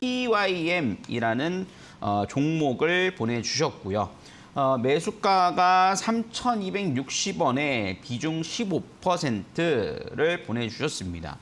TYM이라는 어, 종목을 보내주셨고요. 어, 매수가가 3,260원에 비중 15%를 보내주셨습니다.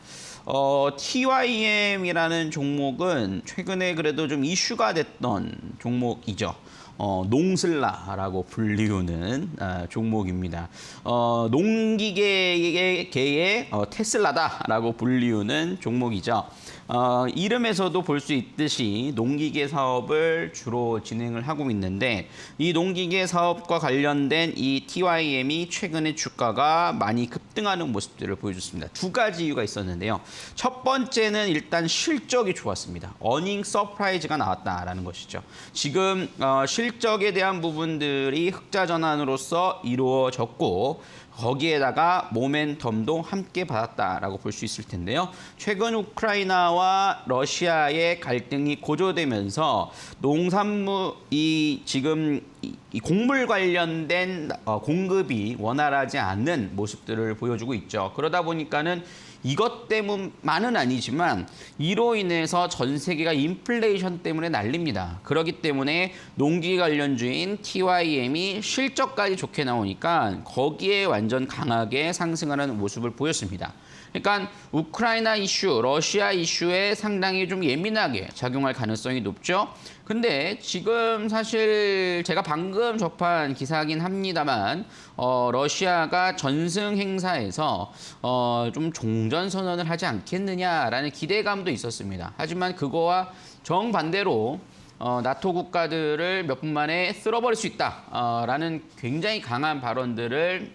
어, TYM이라는 종목은 최근에 그래도 좀 이슈가 됐던 종목이죠. 어, 농슬라라고 불리우는 아, 종목입니다. 어, 농기계의 계의 어, 테슬라다라고 불리우는 종목이죠. 어, 이름에서도 볼 수 있듯이 농기계 사업을 주로 진행을 하고 있는데 이 농기계 사업과 관련된 이 TYM이 최근에 주가가 많이 급 등하는 모습들을 보여줬습니다. 두 가지 이유가 있었는데요. 첫 번째는 일단 실적이 좋았습니다. 어닝 서프라이즈가 나왔다라는 것이죠. 지금 어, 실적에 대한 부분들이 흑자 전환으로서 이루어졌고 거기에다가 모멘텀도 함께 받았다라고 볼 수 있을 텐데요. 최근 우크라이나와 러시아의 갈등이 고조되면서 농산물 이 지금 이- 이 곡물 관련된 어, 공급이 원활하지 않는 모습들을 보여주고 있죠. 그러다 보니까는 이것 때문만은 아니지만 이로 인해서 전 세계가 인플레이션 때문에 난립니다. 그렇기 때문에 농기 관련주인 TYM이 실적까지 좋게 나오니까 거기에 완전 강하게 상승하는 모습을 보였습니다. 그러니까 우크라이나 이슈, 러시아 이슈에 상당히 좀 예민하게 작용할 가능성이 높죠. 근데 지금 사실 제가 방금 접한 기사긴 합니다만 어, 러시아가 전승 행사에서 어, 좀 종전 선언을 하지 않겠느냐라는 기대감도 있었습니다. 하지만 그거와 정반대로 어, 나토 국가들을 몇 분 만에 쓸어버릴 수 있다라는 굉장히 강한 발언들을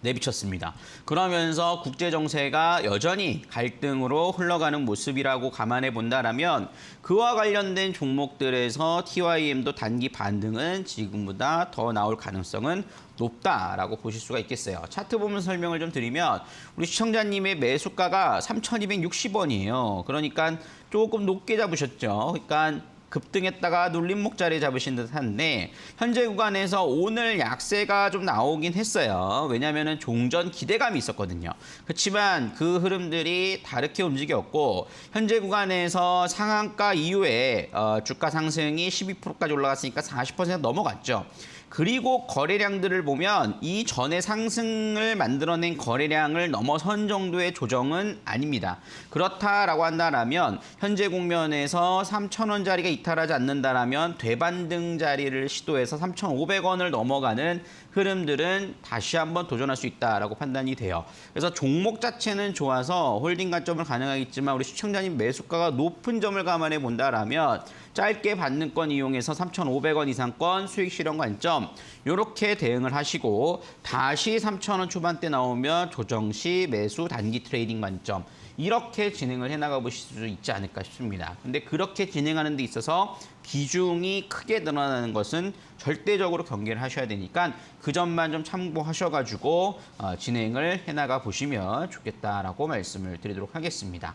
내비쳤습니다. 그러면서 국제 정세가 여전히 갈등으로 흘러가는 모습이라고 감안해 본다라면 그와 관련된 종목들에서 TYM도 단기 반등은 지금보다 더 나올 가능성은 높다라고 보실 수가 있겠어요. 차트 보면 설명을 좀 드리면 우리 시청자님의 매수가가 3,260원이에요. 그러니까 조금 높게 잡으셨죠. 그러니까 급등했다가 눌림 목 자리 잡으신 듯한데 현재 구간에서 오늘 약세가 좀 나오긴 했어요. 왜냐하면 종전 기대감이 있었거든요. 그렇지만 그 흐름들이 다르게 움직였고 현재 구간에서 상한가 이후에 어, 주가 상승이 12%까지 올라갔으니까 40% 넘어갔죠. 그리고 거래량들을 보면 이 전에 상승을 만들어낸 거래량을 넘어선 정도의 조정은 아닙니다. 그렇다라고 한다라면 현재 국면에서 3,000원짜리가 이탈하지 않는다라면 되반등 자리를 시도해서 3,500원을 넘어가는 흐름들은 다시 한번 도전할 수 있다라고 판단이 돼요. 그래서 종목 자체는 좋아서 홀딩 관점을 가능하겠지만 우리 시청자님 매수가가 높은 점을 감안해 본다라면 짧게 받는 건 이용해서 3,500원 이상권 수익 실현 관점 이렇게 대응을 하시고 다시 3,000원 초반대 나오면 조정 시 매수 단기 트레이딩 관점 이렇게 진행을 해나가 보실 수 있지 않을까 싶습니다. 근데 그렇게 진행하는 데 있어서 비중이 크게 늘어나는 것은 절대적으로 경계를 하셔야 되니까 그 점만 좀 참고하셔가지고 어, 진행을 해나가 보시면 좋겠다라고 말씀을 드리도록 하겠습니다.